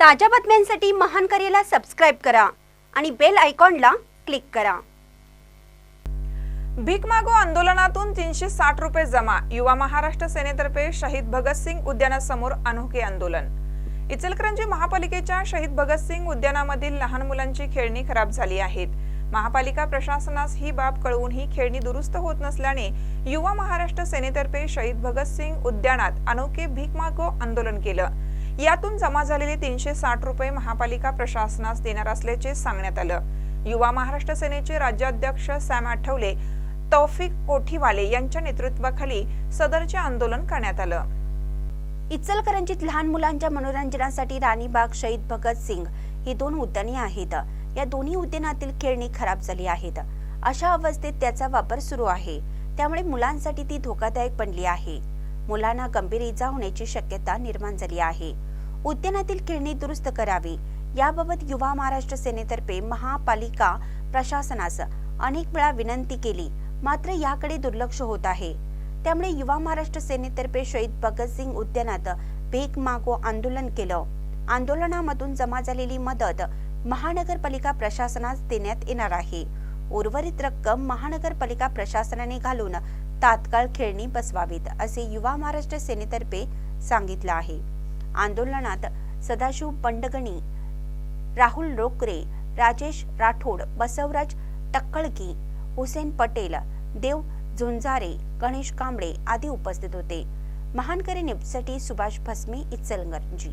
ताज्या बातम्यांसाठी महान करेला सबस्क्राईब करा आणि बेल आयकॉनला क्लिक करा. भीक मागो आंदोलनातून तीनशे साठ रुपये जमा. युवा महाराष्ट्र सेनेतर्फे शहीद भगतसिंग उद्यानासमोर अनोखे आंदोलन. इचलकरंजी महापालिकेच्या शहीद भगतसिंग उद्यानामधील लहान मुलांची खेळणी खराब झाली आहेत. महापालिका प्रशासनास ही बाब कळवून ही खेळणी दुरुस्त होत नसल्याने युवा महाराष्ट्र सेनेतर्फे शहीद भगतसिंग उद्यानात अनोखे भीक मागो आंदोलन केलं. यातून जमा झालेले तीनशे साठ रुपये महापालिका प्रशासनास देणार असल्याचे सांगण्यात आलं. युवा महाराष्ट्र सेनेचे राज्याध्यक्ष सॅम आठवले तौफिक कोठीवाले यांच्या नेतृत्वाखाली सदरचे आंदोलन करण्यात आलं. इचलकरंजीत लहान मुलांच्या मनोरंजनासाठी राणीबाग शहीद भगत सिंग ही दोन उद्याने आहेत. या दोन्ही उद्यानातील खेळणी खराब झाली आहेत. अशा अवस्थेत त्याचा वापर सुरू आहे. त्यामुळे मुलांसाठी ती धोकादायक बनली आहे. मुलांना गंभीर इजा होण्याची शक्यता निर्माण झाली आहे. उद्यानातील खेळणी दुरुस्त करावी. याबाबत युवा महाराष्ट्र सेनेतर्फे महापालिका प्रशासनास अनेक वेळा विनंती केली. मात्र याकडे दुर्लक्ष होत आहे. त्यामुळे युवा महाराष्ट्र सेनेतर्फे शहीद भगतसिंग उद्यानात भीक मागो आंदोलन केलं. आंदोलनामधून जमा झालेली मदत महानगरपालिका प्रशासनास देण्यात येणार आहे. उर्वरित रक्कम महानगरपालिका प्रशासनाने घालून तात्काळ खेळणी बसवावीत असे युवा महाराष्ट्र सेनेतर्फे सांगितलं आहे. आंदोलनात सदाशिव बंडगणी राहुल रोकरे राजेश राठोड बसवराज टक्कळकी हुसेन पटेल देव झुंजारे गणेश कांबळे आदी उपस्थित होते. महानकरी न्यूजसाठी सुभाष भस्मे इचलकरंजी